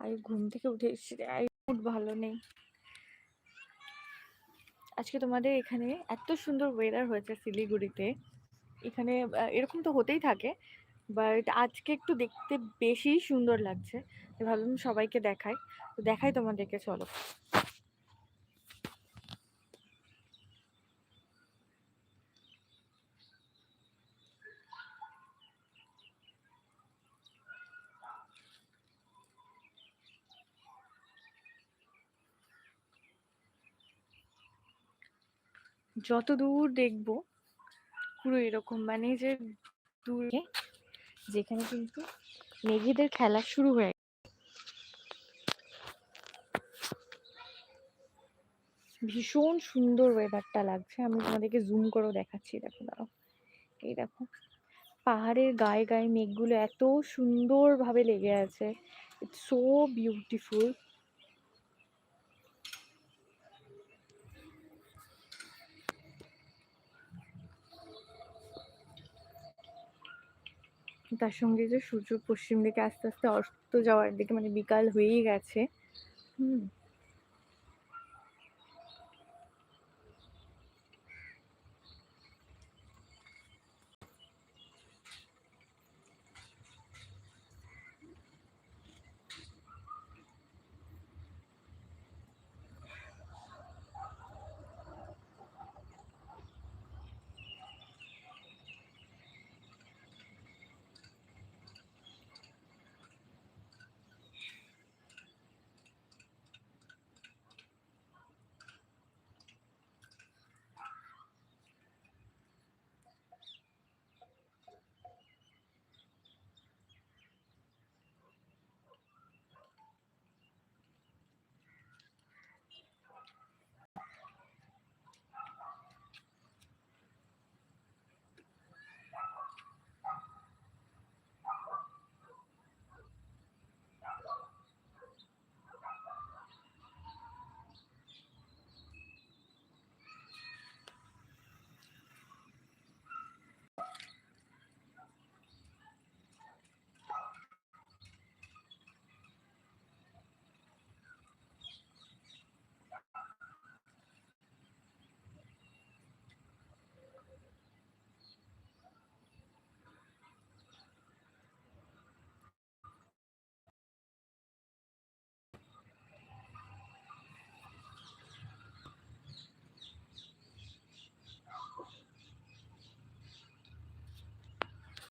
আমি ঘুম থেকে উঠে এসেছি আর মুড ভালো নেই। আজকে তোমাদের এখানে এত সুন্দর ওয়েদার হয়েছে শিলিগুড়িতে। এখানে এরকম তো হতেই থাকে বাট আজকে একটু দেখতে বেশি সুন্দর লাগছে। ভাবলাম সবাইকে দেখাই। তো দেখাই তোমাদেরকে, চলো। যত দূর দেখব, পুরো এরকম মানে যে দূরে যেখানে কিন্তু মেঘেদের খেলা শুরু হয়ে। ভীষণ সুন্দর ওয়েদারটা লাগছে। আমি তোমাদেরকে জুম করেও দেখাচ্ছি, দেখো, দাঁড়াও। এই দেখো, পাহাড়ের গায়ে গায়ে মেঘগুলো এত সুন্দরভাবে লেগে আছে। ইটস সো বিউটিফুল তার সঙ্গে যে সূর্য পশ্চিম দিকে আস্তে আস্তে অস্ত যাওয়ার দিকে মানে বিকাল হয়েই গেছে। হুম।